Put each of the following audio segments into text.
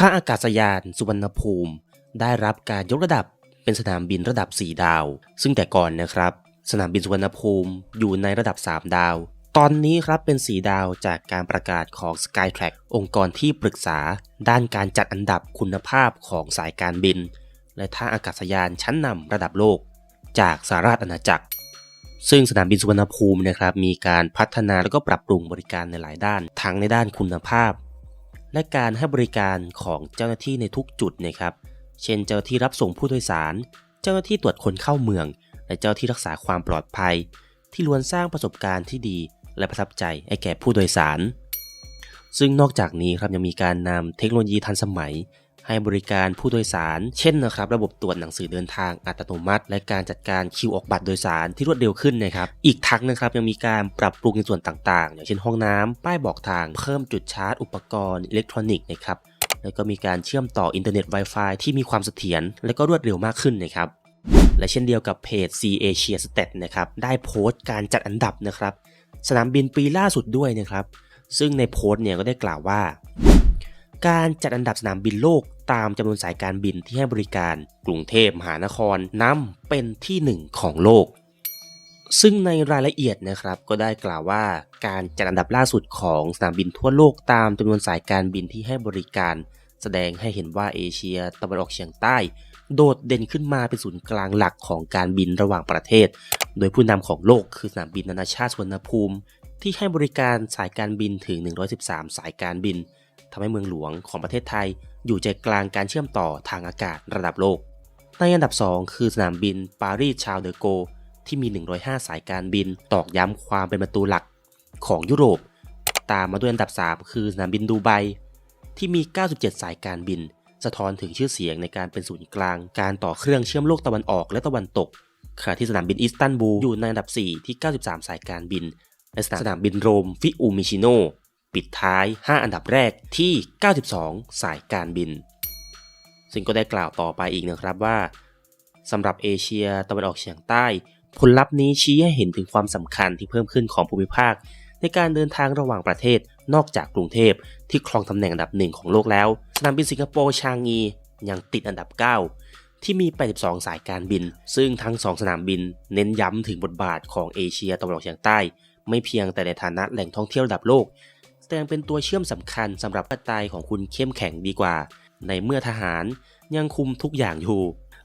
ท่าอากาศยานสุวรรณภูมิ ได้รับการยกระดับเป็นสนามบินระดับ 4 ดาว ซึ่งแต่ก่อนนะครับ สนามบินสุวรรณภูมิอยู่ในระดับ 3 ดาว ตอนนี้ครับเป็น 4 ดาวจากการประกาศของ Skytrack องค์กรที่ปรึกษา ด้านการจัดอันดับคุณภาพของสายการบิน และท่าอากาศยานชั้นนำระดับโลก จากสหราชอาณาจักรซึ่งสนามบินสุวรรณภูมินะครับมีการพัฒนาและก็ปรับปรุงบริการในหลายด้าน ทั้งในด้านคุณภาพ และการให้บริการของเจ้าหน้าที่ในทุกจุดนะครับ เช่นเจ้าหน้าที่รับส่งผู้โดยสาร เจ้าหน้าที่ตรวจคนเข้าเมือง และเจ้าหน้าที่รักษาความปลอดภัย ที่ล้วนสร้างประสบการณ์ที่ดี และประทับใจให้แก่ผู้โดยสาร ซึ่งนอกจากนี้ครับยังมีการนำเทคโนโลยีทันสมัย ให้บริการผู้โดยสาร เช่นนะครับระบบตรวจหนังสือเดินทางอัตโนมัติ และการจัดการคิวออกบัตรโดยสารที่รวดเร็วขึ้นนะครับอีกทั้งนะครับยังมีการปรับปรุงในส่วนต่างๆ อย่างเช่นห้องน้ำป้ายบอกทางเพิ่มจุดชาร์จ อุปกรณ์อิเล็กทรอนิกส์นะครับแล้วก็มีการเชื่อมต่ออินเทอร์เน็ต Wi-Fi ที่มีความเสถียรและก็รวดเร็วมากขึ้นนะครับและเช่นเดียวกับเพจ C Asia Stat นะครับได้โพสต์การจัดอันดับนะครับสนามบินปีล่าสุดด้วยนะครับ ซึ่งในโพสต์เนี่ยก็ได้กล่าวว่า การจัดอันดับสนามบินโลก ตามจำนวนสายการบินที่ให้บริการกรุงเทพมหานครนำเป็นที่หนึ่งของโลก ซึ่งในรายละเอียดนะครับก็ได้กล่าวว่าการจัดอันดับล่าสุดของสนามบินทั่วโลกตามจำนวนสายการบินที่ให้บริการ แสดงให้เห็นว่าเอเชียตะวันออกเฉียงใต้โดดเด่นขึ้นมาเป็นศูนย์กลางหลักของการบินระหว่างประเทศ โดยผู้นำของโลกคือสนามบินนานาชาติสุวรรณภูมิ ที่ให้บริการสายการบินถึง 113 สายการบิน ทำให้เมืองหลวงของประเทศไทย อยู่ใจกลางการเชื่อมต่อทางอากาศระดับโลก ในอันดับ 2 คือสนามบินปารีสชาลเดอโก ที่มี 105 สายการบินตอกย้ำความเป็นประตูหลักของยุโรป ตามมาด้วยอันดับ 3 คือสนามบินดูไบที่มี 97 สายการบิน สะท้อนถึงชื่อเสียงในการเป็นศูนย์กลาง การต่อเครื่องเชื่อมโลกตะวันออกและตะวันตกขณะที่สนามบินอิสตันบูลอยู่ในอันดับ 4 ที่ 93 สายการบิน และสนามบินโรมฟิอูมิชิโน ปิดท้าย 5 อันดับแรกที่ 92 สายการบิน ซึ่งก็ได้กล่าวต่อไปอีกนะครับว่าสำหรับเอเชียตะวันออกเฉียงใต้ ผลลัพธ์นี้ชี้ให้เห็นถึงความสำคัญที่เพิ่มขึ้นของภูมิภาค ในการเดินทางระหว่างประเทศนอกจากกรุงเทพที่ครองตำแหน่งอันดับหนึ่งของโลกแล้วสนามบินสิงคโปร์ชางงียังติดอันดับ 9 ที่มี 82 สายการบิน ซึ่งทั้ง 2 สนามบิน เน้นย้ำถึงบทบาทของเอเชียตะวันออกเฉียงใต้ ไม่เพียงแต่ในฐานะแหล่งท่องเที่ยวระดับโลก แต่ยังเป็นตัวเชื่อมสำคัญสำหรับประเทศไทยของคุณเข้มแข็งดีกว่า ในเมื่อทหารยังคุมทุกอย่างอยู่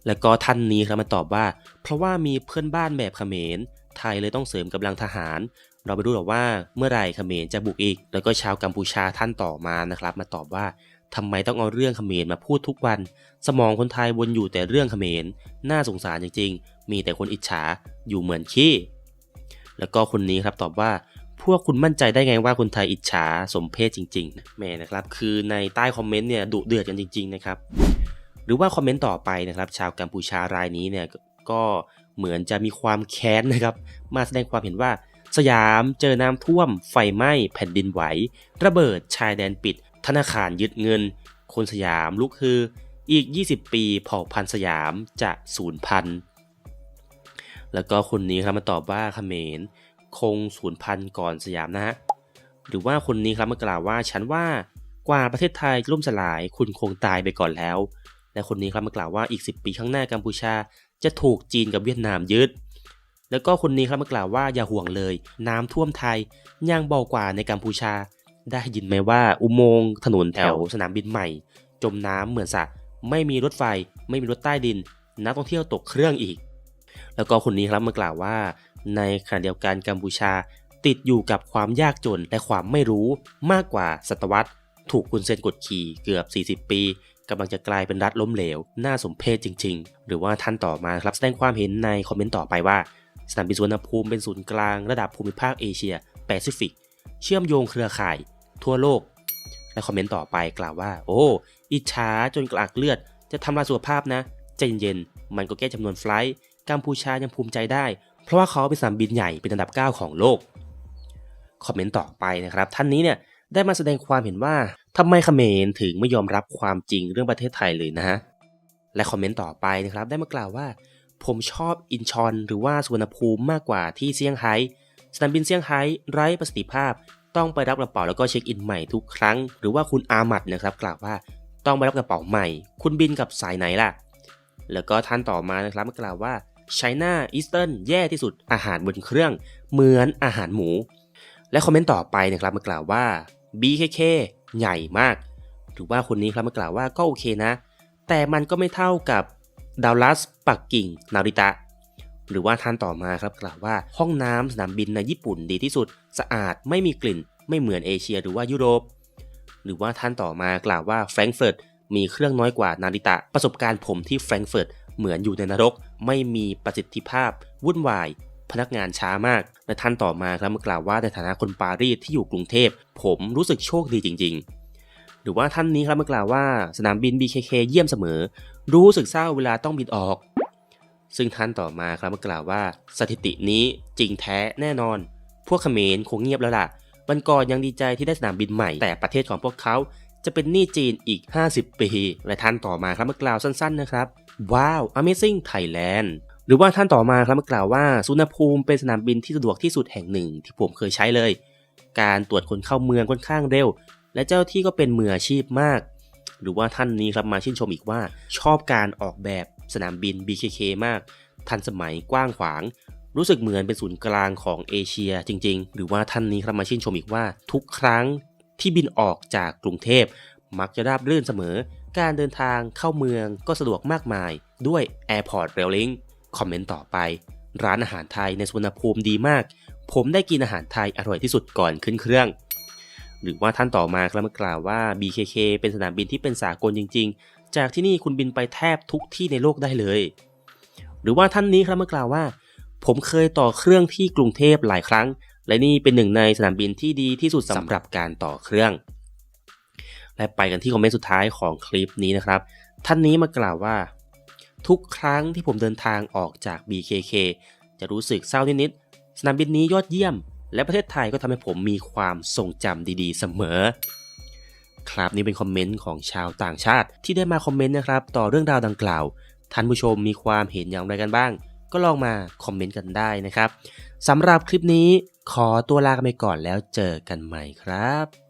แล้วก็ท่านนี้ครับมาตอบว่า เพราะว่ามีเพื่อนบ้านแบบเขมร ไทยเลยต้องเสริมกำลังทหาร เราไปดูหรอกว่าเมื่อไรเขมรจะบุกอีก แล้วก็ชาวกัมพูชาท่านต่อมานะครับ มาตอบว่าทำไมต้องเอาเรื่องเขมรมาพูดทุกวัน สมองคนไทยวนอยู่แต่เรื่องเขมร น่าสงสารจริงๆ มีแต่คนอิจฉาอยู่เหมือนขี้ แล้วก็คนนี้ครับตอบว่า พวกคุณมั่นใจได้ไงว่าคนไทยอิจฉาสมเพศจริงๆแม่นะครับ คือในใต้คอมเมนต์เนี่ยดุเดือดกันจริง ๆ นะครับ หรือว่าคอมเมนต์ต่อไปนะครับ ชาวกัมพูชารายนี้เนี่ยก็เหมือนจะมีความแค้นนะครับ มาแสดงความเห็นว่า สยามเจอน้ำท่วม ไฟไหม้ แผ่นดินไหว ระเบิดชายแดนปิด ธนาคารยึดเงิน คนสยามลุกคือ อีก 20 ปีเผ่าพันธุ์สยามจะสูญพันธุ์แล้วก็คนนี้ครับมาตอบว่าเขมร คงสูญพันธุ์ก่อนสยามนะฮะหรือว่าคนนี้ครับมากล่าวว่าฉันว่ากว่าประเทศไทยล่มสลายคุณคงตายไปก่อนแล้ว และคนนี้ครับมากล่าวว่าอีก 10 ปีข้างหน้ากัมพูชา จะถูกจีนกับเวียดนามยึดแล้วก็คนนี้ครับมากล่าวว่าอย่าห่วงเลย น้ำท่วมไทยยังเบากว่าในกัมพูชา ได้ยินไหมว่าอุโมงค์ถนนแถวสนามบินใหม่ จมน้ำเหมือนสระไม่มีรถไฟ ไม่มีรถใต้ดิน นักท่องเที่ยวตกเครื่องอีก แล้วก็คนนี้ครับมากล่าวว่า ในขณะเดียวกันกัมพูชา ติดอยู่กับความยากจนและความไม่รู้มากกว่าศตวรรษ ถูกคุณเซนกดขี่เกือบ 40 ปีกำลังจะกลายเป็นรัฐล้มเหลว น่าสมเพชจริง ๆ หรือว่าท่านต่อมาครับแสดงความเห็นในคอมเมนต์ต่อไปว่า สนามบินสุวรรณภูมิเป็นศูนย์กลางระดับภูมิภาคเอเชียแปซิฟิก เชื่อมโยงเครือข่าย ทั่วโลก และคอมเมนต์ต่อไปกล่าวว่า โอ้ อิจฉาจนกระอักเลือด จะทำลายสุขภาพนะใจเย็นๆมันก็แก้จำนวนไฟล์กัมพูชายังภูมิใจได้ เพราะว่าเขาเป็นสนามบินใหญ่เป็นอันดับ 9 ของโลก คอมเมนต์ต่อไปนะครับ ท่านนี้เนี่ยได้มาแสดงความเห็นว่าทำไมเขมรถึงไม่ยอมรับความจริงเรื่องประเทศไทยเลยนะฮะ และคอมเมนต์ต่อไปนะครับได้มากล่าวว่า ผมชอบอินชอนหรือว่าสุวรรณภูมิมากกว่าที่เซี่ยงไฮ้สนามบินเซี่ยงไฮ้ไร้ประสิทธิภาพ ต้องไปรับกระเป๋าแล้วก็เช็คอินใหม่ทุกครั้ง หรือว่าคุณอามัดนะครับกล่าวว่าต้องไปรับกระเป๋าใหม่ คุณบินกับสายไหนล่ะ แล้วก็ท่านต่อมานะครับมากล่าวว่า China Eastern แย่ที่สุดอาหารบนเครื่อง เหมือนอาหารหมู และคอมเมนต์ต่อไปนะครับมากล่าวว่า BKK ใหญ่มาก ถือว่าคนนี้ครับมากล่าวว่าก็โอเคนะ แต่มันก็ไม่เท่ากับดาวลัสปักกิ่งนาริตะ หรือว่าท่านต่อมาครับกล่าวว่าห้องน้ำสนามบินในญี่ปุ่นดีที่สุด สะอาดไม่มีกลิ่น ไม่เหมือนเอเชียหรือว่ายุโรป หรือว่าท่านต่อมากล่าวว่าแฟรงก์เฟิร์ตมีเครื่องน้อยกว่านาริตะ ประสบการณ์ผมที่แฟรงก์เฟิร์ตเหมือนอยู่ในนรก ไม่มีประสิทธิภาพ วุ่นวาย พนักงานช้ามาก และท่านต่อมาครับมากล่าวว่าในฐานะคนปารีสที่อยู่กรุงเทพ ผมรู้สึกโชคดีจริง ๆ หรือว่าท่านนี้ครับมากล่าวว่าสนามบิน BKK เยี่ยมเสมอ รู้สึกเศร้าเวลาต้องบินออก ซึ่งท่านต่อมาครับมากล่าวว่า สถิตินี้จริงแท้แน่นอน พวกเขมรคงเงียบแล้วล่ะวันก่อนยังดีใจที่ได้สนามบินใหม่แต่ประเทศของพวกเขาจะเป็นหนี้จีนอีก 50 ปี และท่านต่อมาครับเมากล่าวสั้น ๆ นะครับ ว้าว Amazing Thailand หรือว่าท่านต่อมาครับกล่าวว่าสุนรภูมิเป็นสนามบินที่สะดวกที่สุดแห่งหนึ่งที่ผมเคยใช้เลย การตรวจคนเข้าเมืองค่อนข้างเร็ว และเจ้าที่ก็เป็นมืออาชีพมาก หรือว่าท่านนี้ครับมาชื่นชมอีกว่า ชอบการออกแบบสนามบิน BKK มาก ทันสมัยกว้างขวาง รู้สึกเหมือนเป็นศูนย์กลางของเอเชียจริง ๆ หรือว่าท่านนี้ครับมาชื่นชมอีกว่า ทุกครั้งที่บินออกจากกรุงเทพมักจะราบรื่นเสมอ การเดินทางเข้าเมืองก็สะดวกมากมาย ด้วย Airport Rail Link คอมเมนต์ต่อไป ร้านอาหารไทยในสุวรรณภูมิดีมาก ผมได้กินอาหารไทยอร่อยที่สุดก่อนขึ้นเครื่อง หรือว่าท่านต่อมาครับมากล่าวว่า BKK เป็นสนามบินที่เป็นสากลจริง ๆ จากที่นี่คุณบินไปแทบทุกที่ในโลกได้เลย หรือว่าท่านนี้ครับมากล่าวว่า ผมเคยต่อเครื่องที่กรุงเทพหลายครั้ง และนี่เป็นหนึ่งในสนามบินที่ดีที่สุดสำหรับการต่อเครื่อง และไปกันที่คอมเมนต์สุดท้ายของคลิปนี้นะครับ ท่านนี้มากล่าวว่า ทุกครั้งที่ผมเดินทางออกจาก BKK จะรู้สึกเศร้านิดๆสนามบินนี้ยอดเยี่ยม และประเทศไทยก็ทำให้ผมมีความทรงจำดีๆ เสมอ ครับนี่เป็นคอมเมนต์ของชาวต่างชาติที่ได้มาคอมเมนต์นะครับต่อเรื่องราวดังกล่าว ท่านผู้ชมมีความเห็นอย่างไรกันบ้าง ก็ลองมาคอมเมนต์กันได้นะครับสำหรับคลิปนี้ขอตัวลากไปก่อนแล้วเจอกันใหม่ครับ